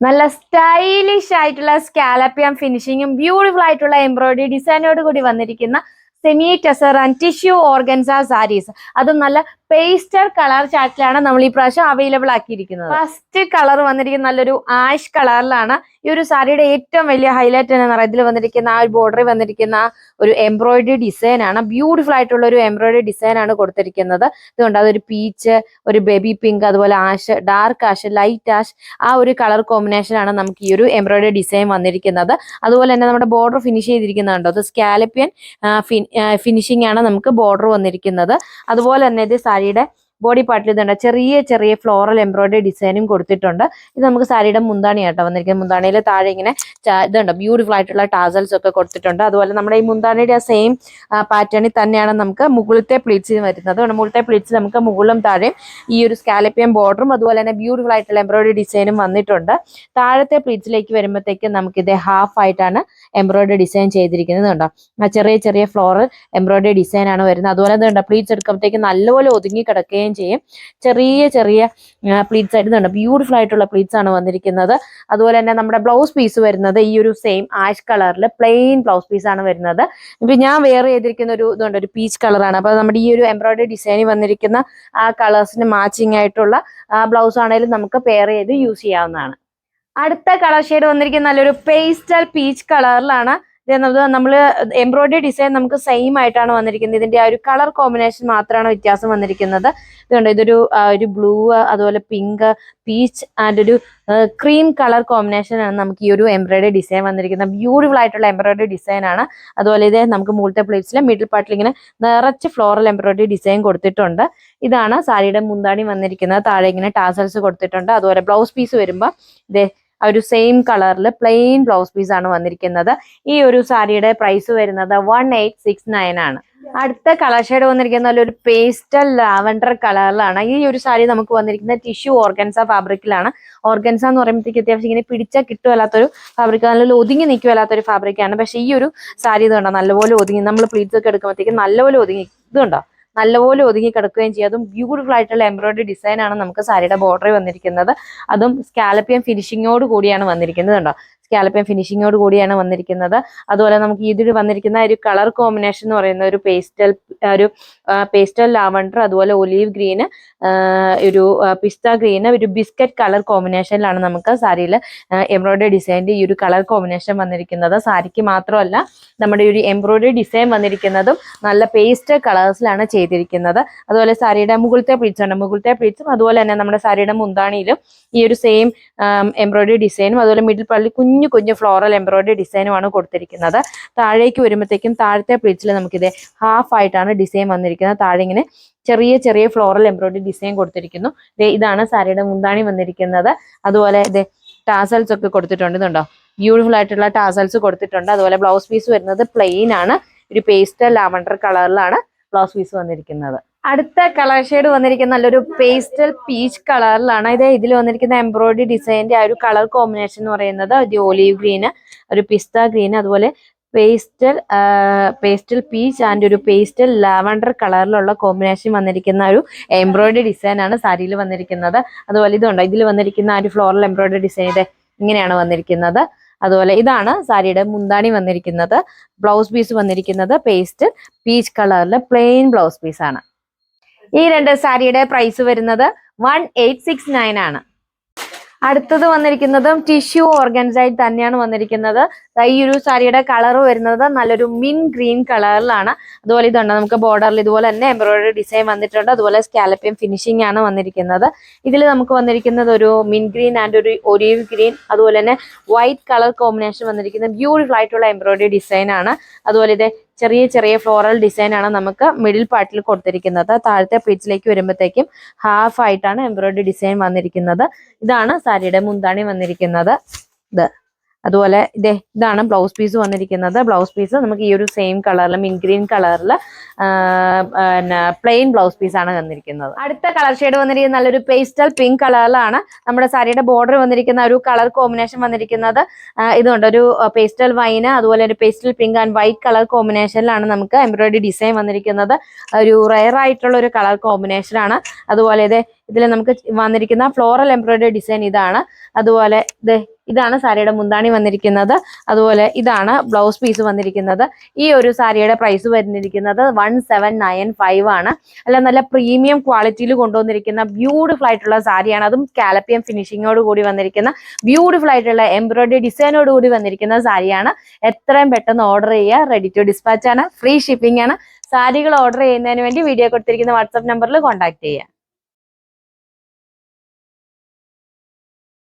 നല്ല സ്റ്റൈലിഷ് ആയിട്ടുള്ള സ്കാലപ്പിയം ഫിനിഷിങ്ങും ബ്യൂട്ടിഫുൾ ആയിട്ടുള്ള എംബ്രോയിഡറി ഡിസൈനോട് കൂടി വന്നിരിക്കുന്ന semi tussar and tissue organza saris അതും നല്ല പേസ്റ്റർ കളർ ചാറ്റിലാണ് നമ്മൾ ഈ പ്രാവശ്യം അവൈലബിൾ ആക്കിയിരിക്കുന്നത്. ഫസ്റ്റ് കളർ വന്നിരിക്കുന്ന നല്ലൊരു ആഷ് കളറിലാണ് ഈ ഒരു സാരിയുടെ ഏറ്റവും വലിയ ഹൈലൈറ്റ് എന്ന് പറയുന്നത്. ഇതിൽ വന്നിരിക്കുന്ന ആ ഒരു ബോർഡറിൽ വന്നിരിക്കുന്ന ഒരു എംബ്രോയിഡറി ഡിസൈൻ ആണ്. ബ്യൂട്ടിഫുൾ ആയിട്ടുള്ള ഒരു എംബ്രോയിഡറി ഡിസൈൻ ആണ് കൊടുത്തിരിക്കുന്നത്. അതുകൊണ്ട് അതൊരു പീച്ച് ഒരു ബേബി പിങ്ക് അതുപോലെ ash dark ash light ash ആ ഒരു കളർ കോമ്പിനേഷനാണ് നമുക്ക് ഈ ഒരു എംബ്രോയിഡറി ഡിസൈൻ വന്നിരിക്കുന്നത്. അതുപോലെ തന്നെ നമ്മുടെ ബോർഡർ ഫിനിഷ് ചെയ്തിരിക്കുന്നുണ്ടോ അത് സ്കാലപ്പിയൻ ഫിനിഷിംഗ് ആണ് നമുക്ക് ബോർഡർ വന്നിരിക്കുന്നത്. അതുപോലെ തന്നെ ഇത് സാരിയുടെ ബോഡി പാർട്ടിൽ ഇതുണ്ട്. ചെറിയ ചെറിയ ഫ്ലോറൽ എംബ്രോയിഡറി ഡിസൈനും കൊടുത്തിട്ടുണ്ട്. ഇത് നമുക്ക് സാരിയുടെ മുന്താണി ആട്ടോ വന്നിരിക്കുന്നത്. മുന്താണിയിൽ താഴെ ഇങ്ങനെ ഇതുണ്ട്. ബ്യൂട്ടിഫുൾ ആയിട്ടുള്ള ടാസൽസ് ഒക്കെ കൊടുത്തിട്ടുണ്ട്. അതുപോലെ നമ്മുടെ ഈ മുന്താണിയുടെ ആ സെയിം പാറ്റേണിൽ തന്നെയാണ് നമുക്ക് മുകളിലത്തെ പ്ലീറ്റ്സ് വരുന്നത്. മുകളിലത്തെ പ്ലീറ്റ്സ് നമുക്ക് മുകളിലും താഴെയും ഈ ഒരു സ്കാലപ്പിയം ബോർഡറും അതുപോലെ തന്നെ ബ്യൂട്ടിഫുൾ ആയിട്ടുള്ള എംബ്രോയിഡറി ഡിസൈനും വന്നിട്ടുണ്ട്. താഴത്തെ പ്ലീറ്റ്സിലേക്ക് വരുമ്പോഴത്തേക്കും നമുക്ക് ഇത് ഹാഫ് ആയിട്ടാണ് എംബ്രോയിഡറി ഡിസൈൻ ചെയ്തിരിക്കുന്നത് കണ്ടോ? ചെറിയ ചെറിയ ഫ്ലോറൽ എംബ്രോയിഡറി ഡിസൈൻ ആണ് വരുന്നത്. അതുപോലെ കണ്ടോ? പ്ലീറ്റ്സ് എടുക്കുമ്പോഴത്തേക്ക് നല്ലപോലെ ഒതുങ്ങി കിടക്കുകയും ചെയ്യും. ചെറിയ ചെറിയ പ്ലീറ്റ്സ് ആയിട്ട് ബ്യൂട്ടിഫുൾ ആയിട്ടുള്ള പ്ലീറ്റ്സ് ആണ് വന്നിരിക്കുന്നത്. അതുപോലെ തന്നെ നമ്മുടെ ബ്ലൗസ് പീസ് വരുന്നത് ഈ ഒരു സെയിം ആഷ് കളറിൽ പ്ലെയിൻ ബ്ലൗസ് പീസ് ആണ് വരുന്നത്. ഇപ്പൊ ഞാൻ വെയർ ചെയ്തിരിക്കുന്ന ഒരു ഇതുണ്ട് ഒരു പീച്ച് കളറാണ് അപ്പോൾ നമ്മുടെ ഈ ഒരു എംബ്രോയ്ഡറി ഡിസൈനിൽ വന്നിരിക്കുന്ന ആ കളേഴ്സിന് മാച്ചിങ് ആയിട്ടുള്ള ബ്ലൗസ് ആണെങ്കിലും നമുക്ക് പെയർ ചെയ്ത് യൂസ് ചെയ്യാവുന്നതാണ്. അടുത്ത കളർ ഷെയ്ഡ് വന്നിരിക്കുന്ന നല്ലൊരു പേസ്റ്റൽ പീച്ച് കളറിലാണ് നമ്മൾ എംബ്രോയിഡറി ഡിസൈൻ നമുക്ക് സെയിം ആയിട്ടാണ് വന്നിരിക്കുന്നത്. ഇതിന്റെ ആ ഒരു കളർ കോമ്പിനേഷൻ മാത്രമാണ് വ്യത്യാസം വന്നിരിക്കുന്നത്. ഇതുകൊണ്ട് ഇതൊരു ഒരു ബ്ലൂ അതുപോലെ പിങ്ക് പീച്ച് ആൻഡ് ഒരു ക്രീം കളർ കോമ്പിനേഷൻ ആണ് നമുക്ക് ഈ ഒരു എംബ്രോയിഡറി ഡിസൈൻ വന്നിരിക്കുന്നത്. ബ്യൂട്ടിഫുൾ ആയിട്ടുള്ള എംബ്രോയിഡറി ഡിസൈൻ ആണ്. അതുപോലെ ഇത് നമുക്ക് മൂളത്തെ പ്ലേറ്റ്സിലെ മിഡിൽ പാർട്ടിൽ ഇങ്ങനെ നിറച്ച് ഫ്ലോറൽ എംബ്രോയിഡറി ഡിസൈൻ കൊടുത്തിട്ടുണ്ട്. ഇതാണ് സാരിയുടെ മുന്താണി വന്നിരിക്കുന്നത്. താഴെ ഇങ്ങനെ ടാസൽസ് കൊടുത്തിട്ടുണ്ട്. അതുപോലെ ബ്ലൗസ് പീസ് വരുമ്പോൾ ഇതേ ആ ഒരു സെയിം കളറിൽ പ്ലെയിൻ ബ്ലൗസ് പീസ് ആണ് വന്നിരിക്കുന്നത്. ഈ ഒരു സാരിയുടെ പ്രൈസ് വരുന്നത് വൺ എയ്റ്റ് സിക്സ് നയൻ ആണ്. അടുത്ത കളർ ഷെയ്ഡ് വന്നിരിക്കുന്ന ഒരു പേസ്റ്റൽ ലാവൻഡർ കളറിലാണ് ഈ ഒരു സാരി നമുക്ക് വന്നിരിക്കുന്ന ടിഷ്യൂ ഓർഗൻസ ഫാബ്രിക്കിലാണ് ഓർഗൻസ എന്ന് പറയുമ്പോഴത്തേക്ക് അത്യാവശ്യം ഇങ്ങനെ പിടിച്ചാൽ കിട്ടുമല്ലാത്തൊരു ഫാബ്രിക് നല്ല ഒതുങ്ങി നിൽക്കുമല്ലാത്തൊരു ഫാബ്രിക്കാണ് പക്ഷേ ഈ ഒരു സാരി ഇതുണ്ടോ? നല്ലപോലെ ഒതുങ്ങി. നമ്മൾ പ്ലീറ്റ്സ് ഒക്കെ എടുക്കുമ്പോഴത്തേക്ക് നല്ലപോലെ ഒതുങ്ങി. ഇതുണ്ടോ? നല്ലപോലെ ഒതുങ്ങി കിടക്കുകയും ചെയ്യും. അതും ബ്യൂട്ടിഫുൾ ആയിട്ടുള്ള എംബ്രോയിഡറി ഡിസൈൻ ആണ് നമുക്ക് സാരിയുടെ ബോർഡറിൽ വന്നിരിക്കുന്നത്. അതും സ്കാലപ്പിയം ഫിനിഷിങ്ങോട് കൂടിയാണ് വന്നിരിക്കുന്നത് കണ്ടോ? സ്കാലപ്പിയം ഫിനിഷിങ്ങോട് കൂടിയാണ് വന്നിരിക്കുന്നത്. അതുപോലെ നമുക്ക് ഇതിൽ വന്നിരിക്കുന്ന ഒരു കളർ കോമ്പിനേഷൻ എന്ന് പറയുന്ന ഒരു പേസ്റ്റൽ ഒരു പേസ്റ്റൽ ലാവണ്ടർ അതുപോലെ ഒലീവ് ഗ്രീന് ഒരു പിസ്ത ഗ്രീന് ഒരു ബിസ്ക്കറ്റ് കളർ കോമ്പിനേഷനിലാണ് നമുക്ക് സാരിയിൽ എംബ്രോയിഡറി ഡിസൈനിന്റെ ഈ ഒരു കളർ കോമ്പിനേഷൻ വന്നിരിക്കുന്നത്. സാരിക്ക് മാത്രമല്ല നമ്മുടെ ഒരു എംബ്രോയിഡറി ഡിസൈൻ വന്നിരിക്കുന്നതും നല്ല പേസ്റ്റ് കളേഴ്സിലാണ് ചെയ്തിരിക്കുന്നത്. അതുപോലെ സാരിയുടെ മുകളിലത്തെ പ്ലീറ്റ്സ് ഉണ്ട്. മുകളിലത്തെ പ്ലീറ്റ്സും അതുപോലെ തന്നെ നമ്മുടെ സാരിയുടെ മുന്താണിയിലും ഈ ഒരു സെയിം എംബ്രോയിഡറി ഡിസൈനും അതുപോലെ മിഡിൽ പള്ളി കുഞ്ഞു കുഞ്ഞു ഫ്ലോറൽ എംബ്രോയിഡറി ഡിസൈനുമാണ് കൊടുത്തിരിക്കുന്നത്. താഴേക്ക് വരുമ്പോഴത്തേക്കും താഴത്തെ പ്ലീറ്റ്സിൽ നമുക്കിത് ഹാഫ് ആയിട്ടാണ് ഡിസൈൻ വന്നിരിക്കുന്നത്. താഴെ ഇങ്ങനെ ചെറിയ ചെറിയ ഫ്ലോറൽ എംബ്രോയിഡറി ഡിസൈൻ കൊടുത്തിരിക്കുന്നു. ഇതാണ് സാരിയുടെ മുന്താണി വന്നിരിക്കുന്നത്. അതുപോലെ ഇത് ടാസൽസ് ഒക്കെ കൊടുത്തിട്ടുണ്ട്. ഇതുണ്ടോ? ബ്യൂട്ടിഫുൾ ആയിട്ടുള്ള ടാസൽസ് കൊടുത്തിട്ടുണ്ട്. അതുപോലെ ബ്ലൗസ് പീസ് വരുന്നത് പ്ലെയിൻ ആണ്. ഒരു പേസ്റ്റൽ ലാവണ്ടർ കളറിലാണ് ബ്ലൗസ് പീസ് വന്നിരിക്കുന്നത്. അടുത്ത കളർ ഷെയ്ഡ് വന്നിരിക്കുന്ന നല്ലൊരു പേസ്റ്റൽ പീച്ച് കളറിലാണ് ഇത് ഇതിൽ വന്നിരിക്കുന്ന എംബ്രോയിഡറി ഡിസൈനിന്റെ ആ ഒരു കളർ കോമ്പിനേഷൻ എന്ന് പറയുന്നത് ഒരു ഒലീവ് ഗ്രീന് ഒരു പിസ്ത ഗ്രീൻ അതുപോലെ പേസ്റ്റൽ പേസ്റ്റൽ പീച്ച് ആൻഡ് ഒരു പേസ്റ്റൽ ലാവണ്ടർ കളറിലുള്ള കോമ്പിനേഷൻ വന്നിരിക്കുന്ന ഒരു എംബ്രോയിഡറി ഡിസൈൻ ആണ് സാരിയിൽ വന്നിരിക്കുന്നത്. അതുപോലെ ഇതുണ്ട്. ഇതിൽ വന്നിരിക്കുന്ന ആ ഒരു ഫ്ലോറൽ എംബ്രോയിഡറി ഡിസൈൻ ഇത് ഇങ്ങനെയാണ് വന്നിരിക്കുന്നത്. അതുപോലെ ഇതാണ് സാരിയുടെ മുന്താണി വന്നിരിക്കുന്നത്. ബ്ലൗസ് പീസ് വന്നിരിക്കുന്നത് പേസ്റ്റ് പീച്ച് കളറിലെ പ്ലെയിൻ ബ്ലൗസ് പീസാണ് ഈ രണ്ട് സാരിയുടെ പ്രൈസ് വരുന്നത് വൺ എയ്റ്റ് സിക്സ് നയൻ ആണ്. അടുത്തത് വന്നിരിക്കുന്നതും ടിഷ്യൂ ഓർഗൻസൈഡ് തന്നെയാണ് വന്നിരിക്കുന്നത്. ഈ ഒരു സാരിയുടെ കളർ വരുന്നത് നല്ലൊരു മിൻ ഗ്രീൻ കളറിലാണ് അതുപോലെ ഇതുണ്ട് നമുക്ക് ബോർഡറിൽ ഇതുപോലെ തന്നെ എംബ്രോയിഡറി ഡിസൈൻ വന്നിട്ടുണ്ട്. അതുപോലെ സ്കാലപ്പിയും ഫിനിഷിംഗ് ആണ് വന്നിരിക്കുന്നത്. ഇതിൽ നമുക്ക് വന്നിരിക്കുന്നത് ഒരു മിൻ ഗ്രീൻ ആൻഡ് ഒരു ഒരീവ് ഗ്രീൻ അതുപോലെ തന്നെ വൈറ്റ് കളർ കോമ്പിനേഷൻ വന്നിരിക്കുന്ന ബ്യൂട്ടിഫുൾ ആയിട്ടുള്ള എംബ്രോയിഡറി ഡിസൈൻ ആണ്. അതുപോലെ ഇത് ചെറിയ ചെറിയ ഫ്ലോറൽ ഡിസൈനാണ് നമുക്ക് മിഡിൽ പാർട്ടിൽ കൊടുത്തിരിക്കുന്നത്. താഴത്തെ പ്ലീറ്റ്സിലേക്ക് വരുമ്പോഴത്തേക്കും ഹാഫ് ആയിട്ടാണ് എംബ്രോയിഡറി ഡിസൈൻ വന്നിരിക്കുന്നത്. ഇതാണ് സാരിയുടെ മുന്താണി വന്നിരിക്കുന്നത്. ഇത്. അതുപോലെ ഇതേ ഇതാണ് ബ്ലൗസ് പീസ് വന്നിരിക്കുന്നത്. ബ്ലൗസ് പീസ് നമുക്ക് ഈ ഒരു സെയിം കളറിൽ മിൻ ഗ്രീൻ കളറിൽ പിന്നെ പ്ലെയിൻ ബ്ലൗസ് പീസ് ആണ് വന്നിരിക്കുന്നത് അടുത്ത കളർ ഷെയ്ഡ് വന്നിരിക്കുന്നത് നല്ലൊരു പേസ്റ്റൽ പിങ്ക് കളറിലാണ് നമ്മുടെ സാരിയുടെ ബോർഡർ വന്നിരിക്കുന്ന ഒരു കളർ കോമ്പിനേഷൻ വന്നിരിക്കുന്നത്. ഇതുണ്ട് ഒരു പേസ്റ്റൽ വൈന് അതുപോലെ ഒരു pastel pink and white colour കോമ്പിനേഷനിലാണ് നമുക്ക് എംബ്രോയിഡറി ഡിസൈൻ വന്നിരിക്കുന്നത്. ഒരു റയർ ആയിട്ടുള്ള ഒരു കളർ കോമ്പിനേഷൻ ആണ്. അതുപോലെ ഇത് ഇതിൽ നമുക്ക് വന്നിരിക്കുന്ന ഫ്ലോറൽ എംബ്രോയിഡറി ഡിസൈൻ ഇതാണ്. അതുപോലെ ഇത് ഇതാണ് സാരിയുടെ മുന്താണി വന്നിരിക്കുന്നത്. അതുപോലെ ഇതാണ് ബ്ലൗസ് പീസ് വന്നിരിക്കുന്നത്. ഈ ഒരു സാരിയുടെ പ്രൈസ് വരുന്നിരിക്കുന്നത് വൺ സെവൻ നയൻ ഫൈവ് ആണ്. അല്ല നല്ല പ്രീമിയം ക്വാളിറ്റിയിൽ കൊണ്ടുവന്നിരിക്കുന്ന ബ്യൂട്ടിഫുൾ ആയിട്ടുള്ള സാരിയാണ്. അതും കാലപ്പിയം ഫിനിഷിങ്ങോട് കൂടി വന്നിരിക്കുന്ന ബ്യൂട്ടിഫുൾ ആയിട്ടുള്ള എംബ്രോയിഡറി ഡിസൈനോട് കൂടി വന്നിരിക്കുന്ന സാരിയാണ്. എത്രയും പെട്ടെന്ന് ഓർഡർ ചെയ്യുക. റെഡി ടു ഡിസ്പാച്ച് ആണ്. ഫ്രീ ഷിപ്പിംഗ് ആണ്. സാരികൾ ഓർഡർ ചെയ്യുന്നതിന് വേണ്ടി വീഡിയോ കൊടുത്തിരിക്കുന്ന വാട്സപ്പ് നമ്പറിൽ കോൺടാക്ട് ചെയ്യുക.